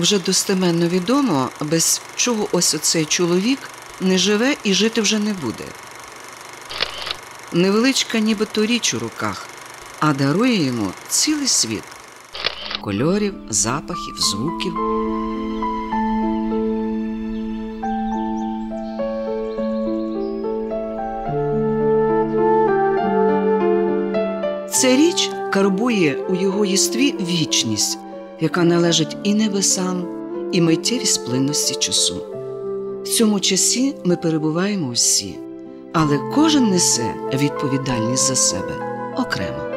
вже достеменно відомо, без чого ось оцей чоловік не живе і жити вже не буде. Невеличка нібито річ у руках, а дарує йому цілий світ кольорів, запахів, звуків. Ця річ карбує у його єстві вічність, яка належить і небесам, і миттєві сплинності часу. В цьому часі ми перебуваємо всі, але кожен несе відповідальність за себе окремо.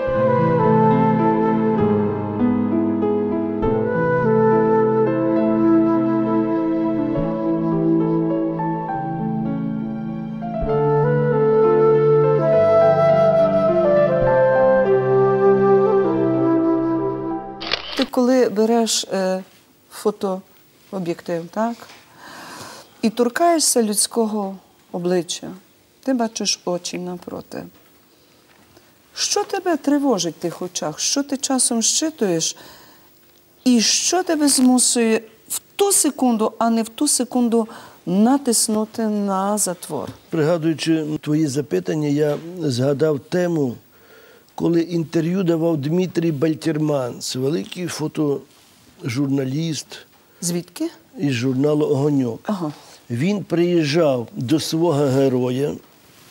Береш е, фотооб'єктив, так? І торкаєшся людського обличчя, ти бачиш очі напроти. Що тебе тривожить в тих очах? Що ти часом щитуєш? І що тебе змусує в ту секунду, а не в ту секунду натиснути на затвор? Пригадуючи твої запитання, я згадав тему, коли інтерв'ю давав Дмитрій Бальтерманс, великий фотожурналіст Звідки? із журналу Огоньок. Ага. Він приїжджав до свого героя,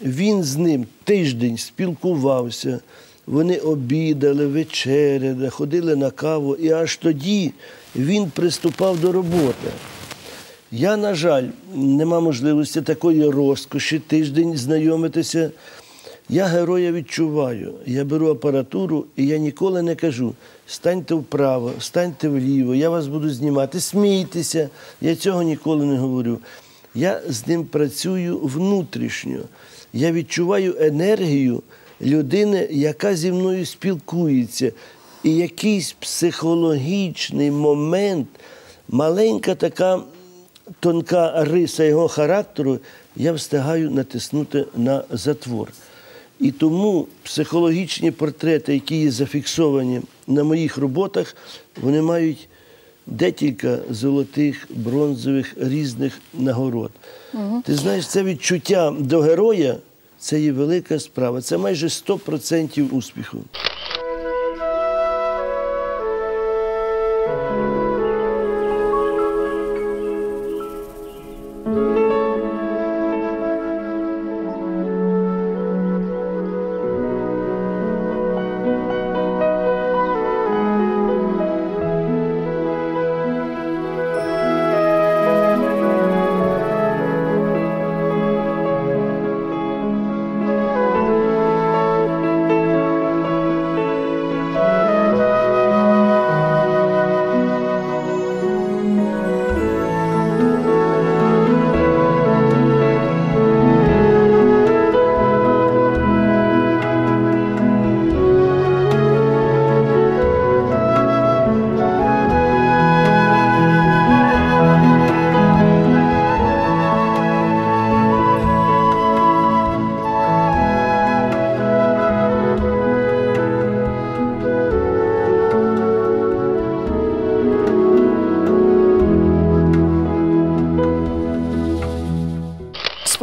він з ним тиждень спілкувався, вони обідали, вечеряли, ходили на каву, і аж тоді він приступав до роботи. Я, на жаль, нема можливості такої розкоші тиждень знайомитися. Я героя відчуваю. Я беру апаратуру і я ніколи не кажу: станьте вправо, станьте вліво, я вас буду знімати, смійтеся. Я цього ніколи не говорю. Я з ним працюю внутрішньо. Я відчуваю енергію людини, яка зі мною спілкується. І якийсь психологічний момент, маленька така тонка риса його характеру, я встигаю натиснути на затвор. І тому психологічні портрети, які є зафіксовані на моїх роботах, вони мають декілька золотих, бронзових різних нагород. Ти знаєш, це відчуття до героя це є велика справа. Це майже 100% успіху.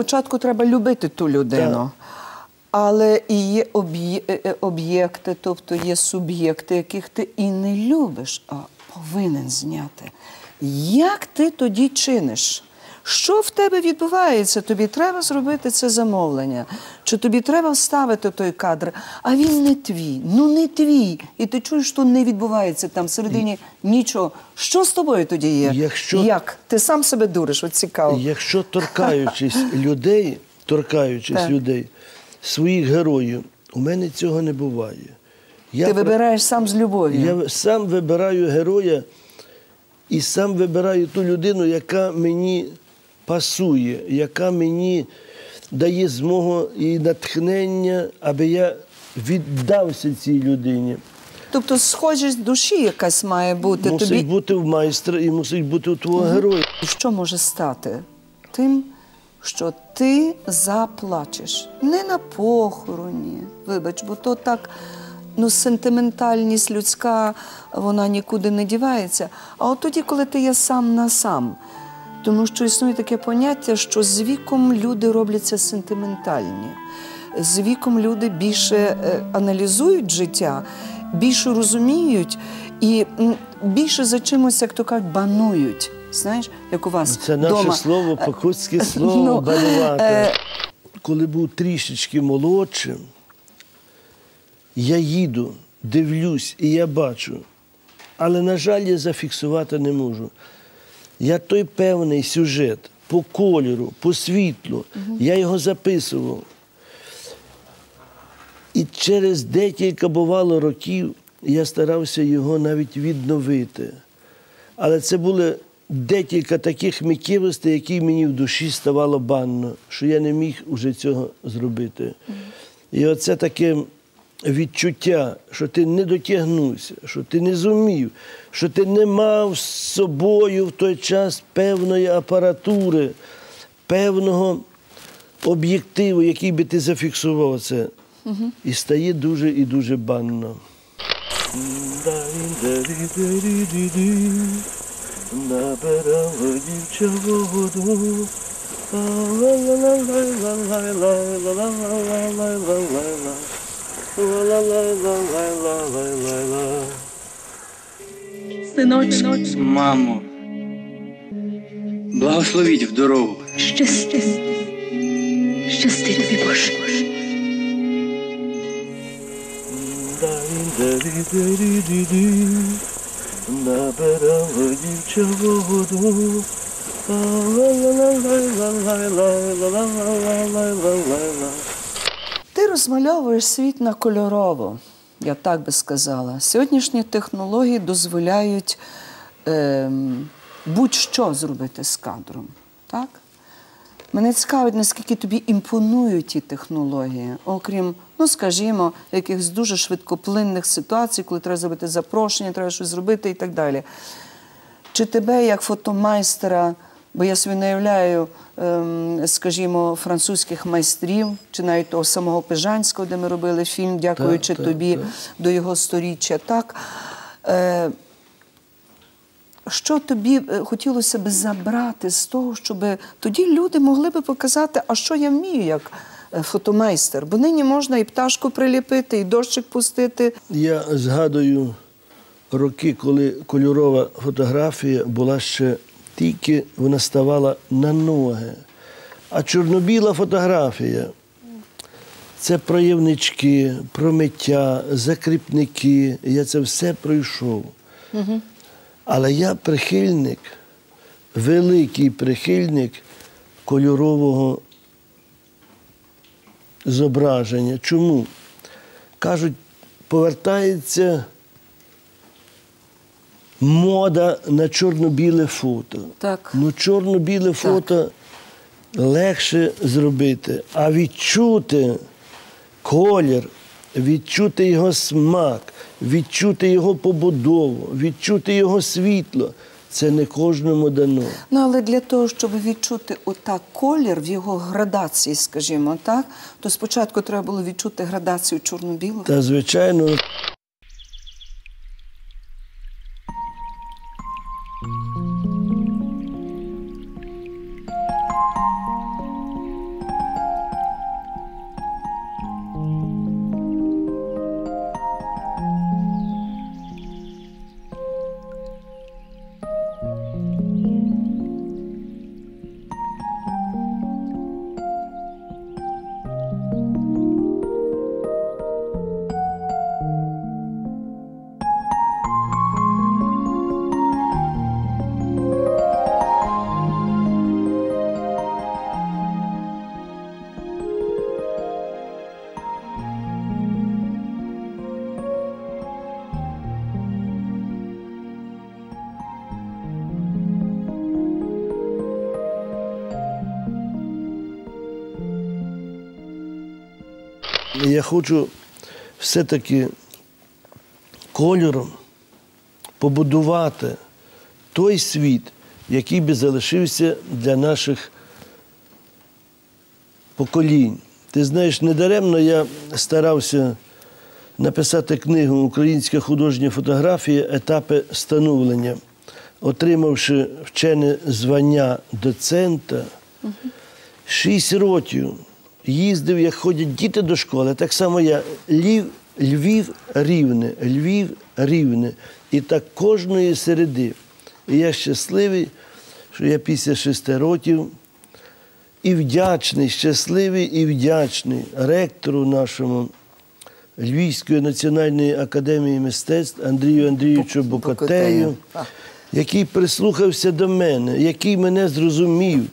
Спочатку треба любити ту людину. Але і є е, е, об'єкти, тобто є суб'єкти, яких ти і не любиш, а повинен зняти. Як ти тоді чиниш? Що в тебе відбувається? Тобі треба зробити це замовлення, чи тобі треба вставити той кадр, а він не твій, ну не твій. І ти чуєш, що не відбувається там всередині нічого. Що з тобою тоді є? Якщо- Як? Ти сам себе дуриш, от цікаво. Якщо торкаючись людей, торкаючись Так. людей, своїх героїв, у мене цього не буває. Я Ти вибираєш сам з любов'ю. Я сам вибираю героя і сам вибираю ту людину, яка мені пасує, яка мені дає змогу і натхнення, аби я віддався цій людині. Тобто схожість душі якась має бути. мусить Тобі бути в майстра і мусить бути у твого героя. що може стати? Тим, що ти заплачеш. Не на похороні, вибач, бо то так ну, сентиментальність людська, вона нікуди не дівається. А от тоді, коли ти є сам на сам. Тому що існує таке поняття, що з віком люди робляться сентиментальні. З віком люди більше е, аналізують життя, більше розуміють і більше за чимось, як то кажуть, банують. Знаєш, як у вас Це наше дома. слово, покутське слово ну, банувати. е, Коли був трішечки молодшим, я їду, дивлюсь і я бачу. Але, на жаль, я зафіксувати не можу. Я той певний сюжет по кольору, по світлу, я його записував. І через декілька бувало років я старався його навіть відновити. Але це були декілька таких миттєвостей, які мені в душі ставало банно, що я не міг уже цього зробити. І оце таке відчуття, що ти не дотягнувся, що ти не зумів, що ти не мав з собою в той час певної апаратури, певного об'єктиву, який би ти зафіксував це. І стає дуже і дуже банно. Набирала дівча воду. Синочку, Мамо, благословіть в дорогу. щасти, щасти тобі, Боже. Набирала дівча воду. Ти розмальовуєш світ на кольорово, я так би сказала. Сьогоднішні технології дозволяють ем, будь-що зробити з кадром. Так? Мене цікавить, наскільки тобі імпонують ті технології, окрім, ну скажімо, якихось дуже швидкоплинних ситуацій, коли треба зробити запрошення, треба щось зробити і так далі. Чи тебе, як фотомайстера, бо я собі не уявляю, ем, скажімо, французьких майстрів, чи навіть того самого Пежанського, де ми робили фільм, дякуючи так, тобі так. до його сторіччя, так? Е, що тобі е, хотілося б забрати з того, щоб тоді люди могли б показати, а що я вмію як е, фотомайстер? Бо нині можна і пташку приліпити, і дощик пустити. Я згадую роки, коли кольорова фотографія була ще тільки вона ставала на ноги. А чорнобіла фотографія це проявнички, промиття, закріпники. Я це все пройшов. Але я прихильник, великий прихильник кольорового зображення. Чому? Кажуть, повертається мода на чорно-біле фото. Так. Ну, чорно-біле фото легше зробити, а відчути колір, відчути його смак, відчути його побудову, відчути його світло. Це не кожному дано. Ну, але для того, щоб відчути отак колір в його градації, скажімо так, то спочатку треба було відчути градацію чорно-білого. Та звичайно, я хочу все-таки кольором побудувати той світ, який би залишився для наших поколінь. Ти знаєш, недаремно я старався написати книгу Українська художня фотографія. Етапи становлення, отримавши вчене звання доцента, шість років їздив, як ходять діти до школи. Так само я Львів, Львів рівне, Львів рівне. І так кожної середи. І я щасливий, що я після шести років і вдячний, щасливий і вдячний ректору нашому Львівської національної академії мистецтв Андрію Андрійовичу Бокотею, який прислухався до мене, який мене зрозумів,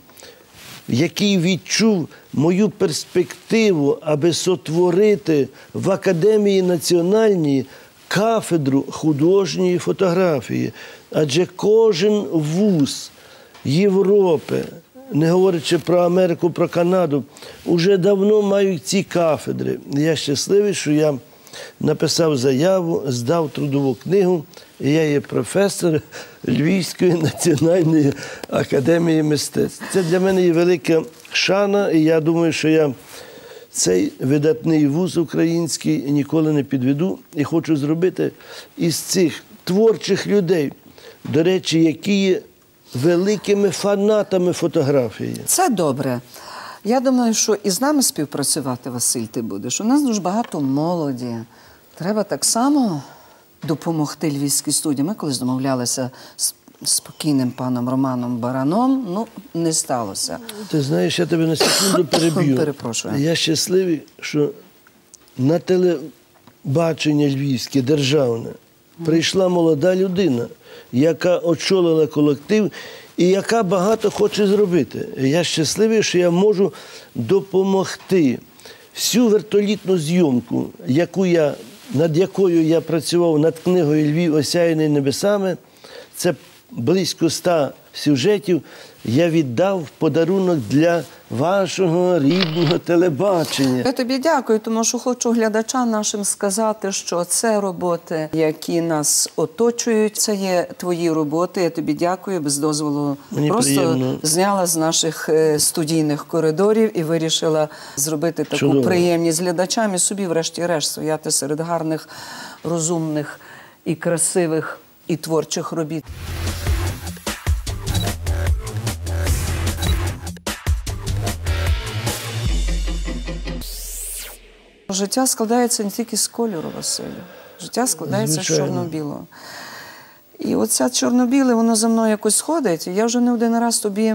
який відчув мою перспективу, аби сотворити в Академії національній кафедру художньої фотографії. Адже кожен вуз Європи, не говорячи про Америку, про Канаду, уже давно мають ці кафедри. Я щасливий, що я написав заяву, здав трудову книгу, я є професор Львівської національної академії мистецтв. Це для мене є велика шана, і я думаю, що я цей видатний вуз український ніколи не підведу і хочу зробити із цих творчих людей, до речі, які є великими фанатами фотографії. Це добре. Я думаю, що і з нами співпрацювати, Василь, ти будеш. У нас дуже багато молоді. Треба так само допомогти львівській студії. Ми колись домовлялися з спокійним паном Романом Бараном. Ну, не сталося. Ти знаєш, я тебе на секунду переб'ю. Перепрошую. Я щасливий, що на телебачення львівське державне прийшла молода людина, яка очолила колектив і яка багато хоче зробити. Я щасливий, що я можу допомогти всю вертолітну зйомку, яку я, над якою я працював над книгою Львів осяяний небесами. Це близько ста сюжетів. Я віддав подарунок для вашого рідного телебачення. Я тобі дякую, тому що хочу глядачам нашим сказати, що це роботи, які нас оточують. Це є твої роботи. Я тобі дякую без дозволу. Мені Просто приємно. зняла з наших е, студійних коридорів і вирішила зробити таку Чудово. приємність глядачам і собі, врешті-решт, стояти серед гарних, розумних і красивих і творчих робіт. Життя складається не тільки з кольору, Василю. Життя складається Звичайно. з чорно-білого. І оце чорно-біле, воно за мною якось ходить. І я вже не один раз тобі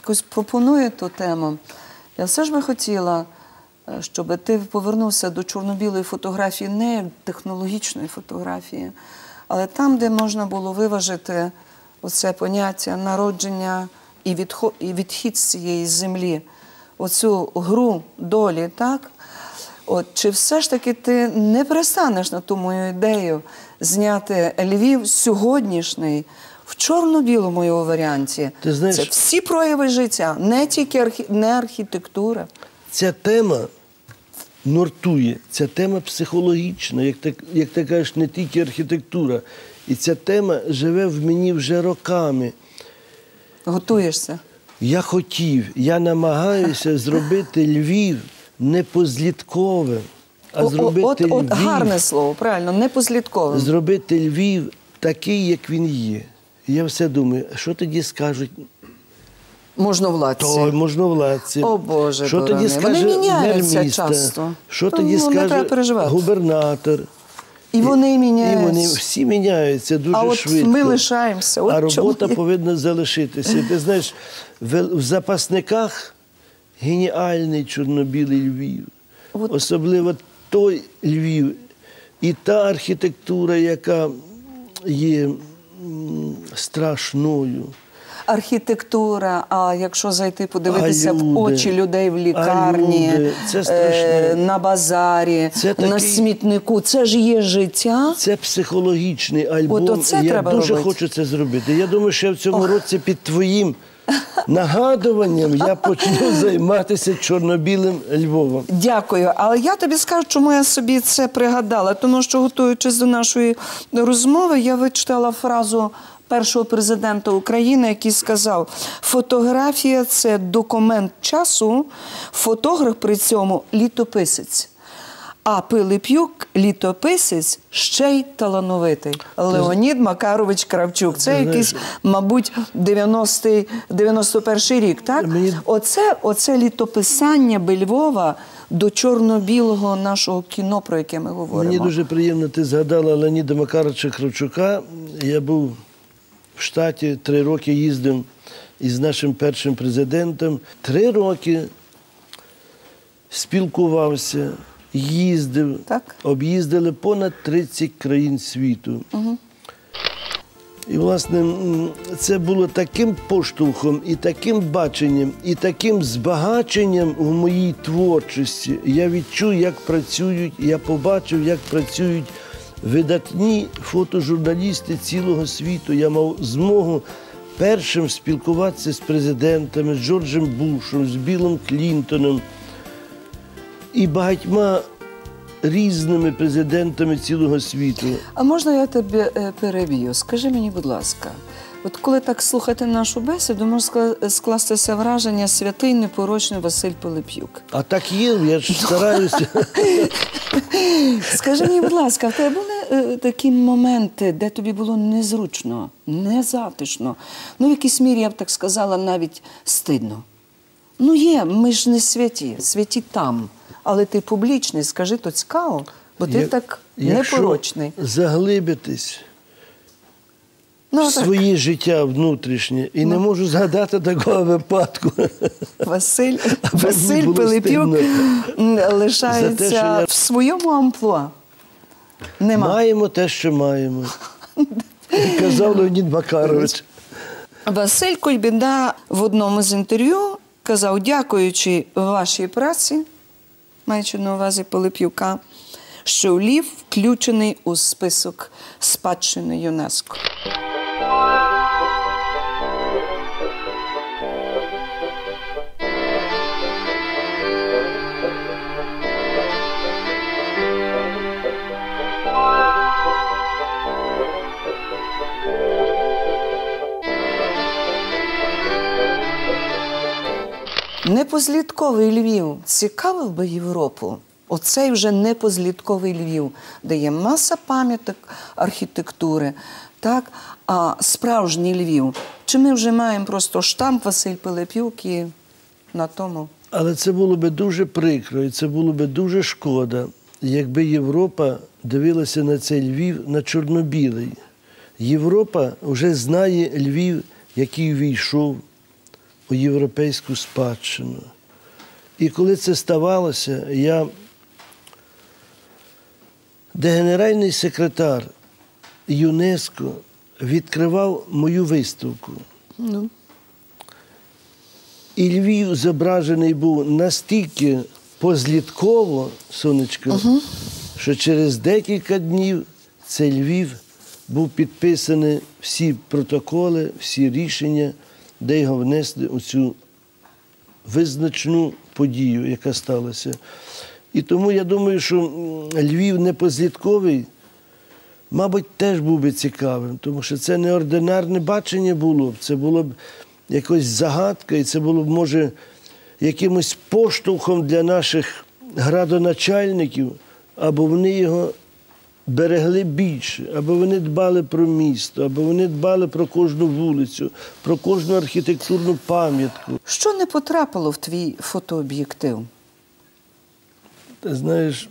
якось пропоную ту тему. Я все ж би хотіла, е, щоб ти повернувся до чорно-білої фотографії, не технологічної фотографії, але там, де можна було виважити оце поняття народження і відхід з цієї землі, оцю гру долі, так? От чи все ж таки ти не перестанеш на ту мою ідею зняти Львів сьогоднішній в чорно-білому його варіанті? Ти знаєш- Це всі прояви життя, не тільки архі... не архітектура. Ця тема нортує, ця тема психологічна, як ти, як ти кажеш, не тільки архітектура. І ця тема живе в мені вже роками. Готуєшся. Я хотів, я намагаюся зробити Львів не позлітковим, а зробити от, от Львів, гарне слово, правильно, не позлітковим. зробити Львів такий, як він є. Я все думаю, що тоді скажуть Можновладці. той можновладці? О, Боже, що тоді скаже Вони міняються мер міста? часто. Що Та, тоді ну, скаже губернатор? І вони міняються. І вони всі міняються дуже А от швидко. ми лишаємося. От а робота чому повинна залишитися. Ти знаєш, в запасниках геніальний чорно-білий Львів. От- Особливо той Львів і та архітектура, яка є страшною. Архітектура, а якщо зайти подивитися А в очі людей в лікарні, люди? Це е, на базарі, Це на смітнику, це ж є життя. Це психологічний альбом. От оце я треба дуже робити. хочу це зробити. Я думаю, що я в цьому році під твоїм нагадуванням я почну займатися чорно-білим Львовом. Дякую. Але я тобі скажу, чому я собі це пригадала. Тому що, готуючись до нашої розмови, я вичитала фразу першого президента України, який сказав: фотографія це документ часу, фотограф при цьому літописець. А Пилип'юк, літописець, ще й талановитий. Леонід Макарович Кравчук. Це якийсь, мабуть, 91-й рік, так? Оце, оце літописання би Львова до чорно-білого нашого кіно, про яке ми говоримо. Мені дуже приємно, ти згадала Леоніда Макаровича Кравчука. Я був в штаті, три роки їздив із нашим першим президентом. Три роки спілкувався, їздив, Так. об'їздили понад 30 країн світу. І, власне, це було таким поштовхом і таким баченням, і таким збагаченням в моїй творчості. Я відчув, як працюють, я побачив, як працюють видатні фотожурналісти цілого світу. Я мав змогу першим спілкуватися з президентами, з Джорджем Бушем, з Білом Клінтоном і багатьма різними президентами цілого світу. А можна я тебе переб'ю? Скажи мені, будь ласка, от коли так слухати нашу бесіду, може скластися враження святий непорочний Василь Пилип'юк. А так є, я ж стараюся. Скажи мені, будь ласка, в тебе були е, такі моменти, де тобі було незручно, незатишно, ну в якійсь мірі я б так сказала, навіть стидно. Ну є, ми ж не святі, святі там. Але ти публічний, скажи, то цікаво, бо ти Я- так якщо непорочний. Заглибитись Ну, в так. своє життя внутрішнє і не можу згадати такого випадку. Василь, Василь Пилипюк лишається те, я- в своєму амплуа. Нема. Маємо те, що маємо. Казав Леонід Макарович. Василь Кульбіда в одному з інтерв'ю казав, дякуючи вашій праці, маючи на увазі Пилип'юка, що Львів включений у список спадщини ЮНЕСКО. Непозлітковий Львів цікавив би Європу. Оцей вже непозлітковий Львів, де є маса пам'яток архітектури, так? а справжній Львів. Чи ми вже маємо просто штамп Василь Пилип'юк і на тому? Але це було би дуже прикро, і це було би дуже шкода, якби Європа дивилася на цей Львів на чорнобілий. Європа вже знає Львів, який війшов у європейську спадщину. І коли це ставалося, я, де генеральний секретар ЮНЕСКО відкривав мою виставку. Ну. І Львів зображений був настільки позлітково, сонечко, що через декілька днів цей Львів був підписаний всі протоколи, всі рішення, де його внесли у цю визначну подію, яка сталася. І тому я думаю, що Львів непозлітковий, мабуть, теж був би цікавим, тому що це неординарне бачення було б, це було б якось загадка, і це було б, може, якимось поштовхом для наших градоначальників, або вони його берегли більше, або вони дбали про місто, або вони дбали про кожну вулицю, про кожну архітектурну пам'ятку. Що не потрапило в твій фотооб'єктив? Ти знаєш,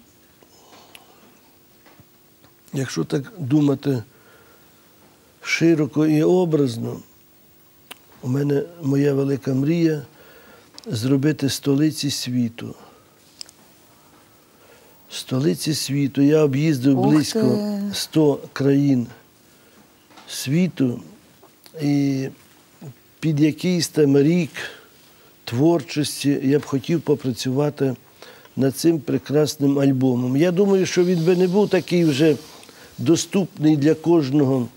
якщо так думати широко і образно, у мене моя велика мрія зробити столиці світу. Столиці світу. Я об'їздив близько 100 країн світу, і під якийсь там рік творчості я б хотів попрацювати над цим прекрасним альбомом. Я думаю, що він би не був такий вже доступний для кожного.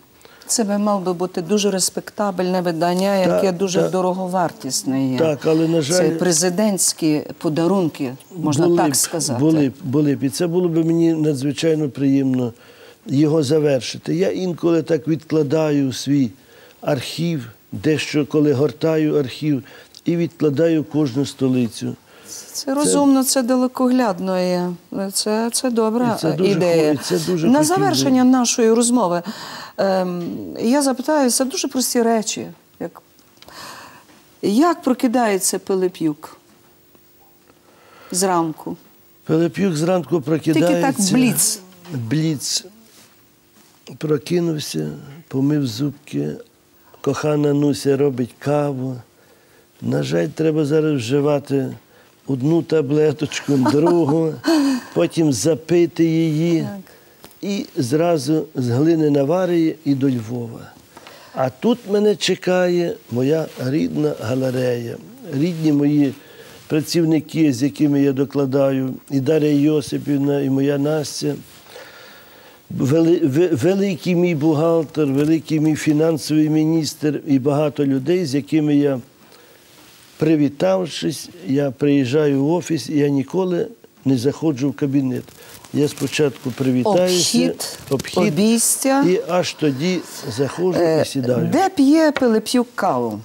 Це би мав би бути дуже респектабельне видання, яке Так, дуже так. дороговартісне є. Так, але, на жаль, Це президентські подарунки, можна були так сказати. Були б, були б. І це було б мені надзвичайно приємно його завершити. Я інколи так відкладаю свій архів, дещо коли гортаю архів, і відкладаю кожну столицю. Це розумно, це далекоглядно є. Це, це добра І це дуже ідея. це дуже На би. завершення нашої розмови ем, я запитаю, це дуже прості речі. Як, як прокидається Пилип'юк зранку? Пилип'юк зранку прокидається. так бліц. Бліц. Прокинувся, помив зубки. Кохана Нуся робить каву. На жаль, треба зараз вживати одну таблеточку, другу, потім запити її і зразу з глини Наварії і до Львова. А тут мене чекає моя рідна галерея, рідні мої працівники, з якими я докладаю, і Дар'я Йосипівна, і моя Настя. Великий мій бухгалтер, великий мій фінансовий міністр і багато людей, з якими я, привітавшись, я приїжджаю в офіс, і я ніколи не заходжу в кабінет. Я спочатку привітаюся, Обхід, обійстя. і аж тоді заходжу Е, і сідаю. Де п'є Пилип'юк каву?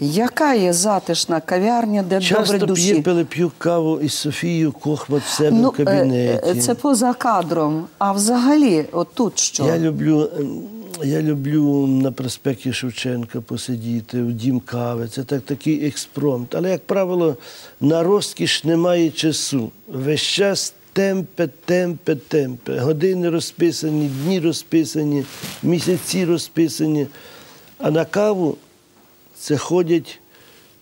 Яка є затишна кав'ярня, де добре Часто п'є Пилип'юк каву із Софією Кохмат в себе в е, кабінеті. е, це поза кадром. А взагалі, отут що? Я люблю, ем, я люблю на проспекті Шевченка посидіти, в дім кави. Це так, такий експромт. Але, як правило, на розкіш немає часу. Весь час темпе, темпе, темпе. Години розписані, дні розписані, місяці розписані. А на каву це ходять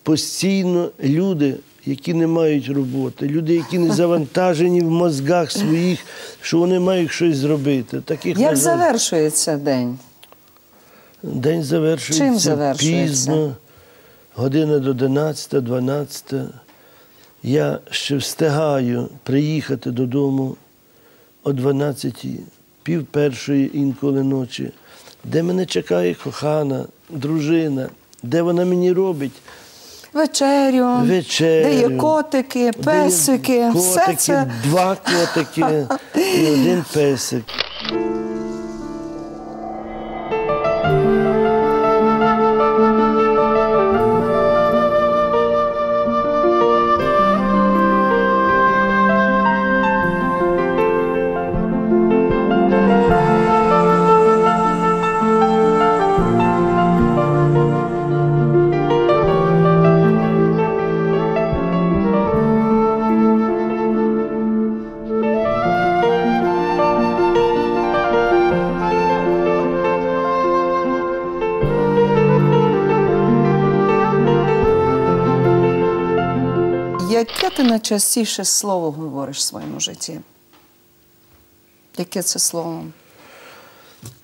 постійно люди, які не мають роботи, люди, які не завантажені в мозгах своїх, що вони мають щось зробити. Таких Як завершується день? День завершується, Чим завершується? пізно, година до 11, 12. Я ще встигаю приїхати додому о 12, пів першої інколи ночі, де мене чекає кохана, дружина, де вона мені робить Вечерю, вечерю. де є котики, песики, Де все котики, це. Два котики і один песик. Яке ти найчастіше слово говориш в своєму житті? Яке це слово?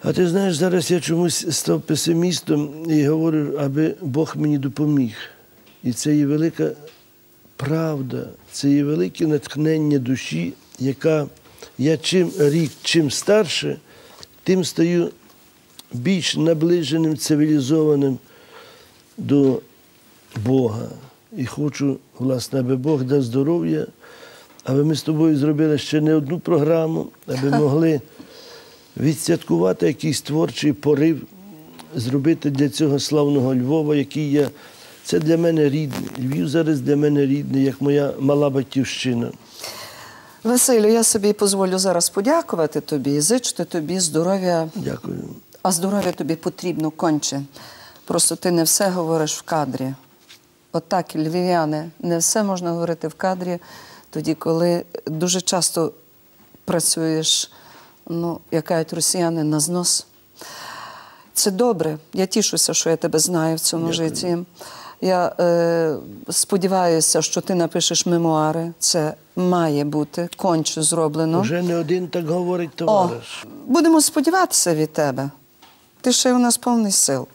А ти знаєш, зараз я чомусь став песимістом і говорю, аби Бог мені допоміг. І це є велика правда, це є велике натхнення душі, яка я чим рік, чим старше, тим стаю більш наближеним, цивілізованим до Бога. І хочу, власне, аби Бог дав здоров'я, аби ми з тобою зробили ще не одну програму, аби могли відсвяткувати якийсь творчий порив, зробити для цього славного Львова, який я. Це для мене рідний. Львів зараз для мене рідний, як моя мала батьківщина. Василю, я собі дозволю зараз подякувати тобі і зичити тобі здоров'я. Дякую. А здоров'я тобі потрібно конче. Просто ти не все говориш в кадрі. Отак, львів'яни, не все можна говорити в кадрі, тоді, коли дуже часто працюєш, ну, як кажуть росіяни, на знос. Це добре. Я тішуся, що я тебе знаю в цьому житті. Я е, сподіваюся, що ти напишеш мемуари. Це має бути конче зроблено. Вже не один так говорить О, товариш. будемо сподіватися від тебе. Ти ще у нас повний сил.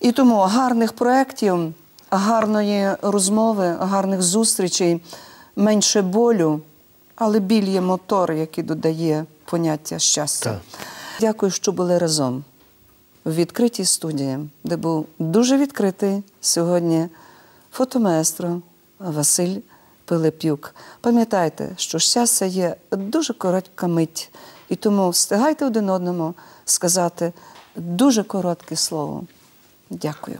І тому гарних проєктів, гарної розмови, гарних зустрічей, менше болю, але біль є мотор, який додає поняття щастя. Так. Дякую, що були разом в відкритій студії, де був дуже відкритий сьогодні фотомаестро Василь Пилипюк. Пам'ятайте, що щастя є дуже коротка мить, і тому встигайте один одному сказати дуже коротке слово. Дякую.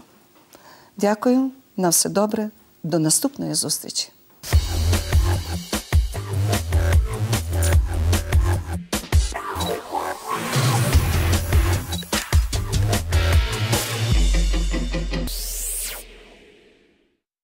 Дякую, на все добре, До наступної зустрічі!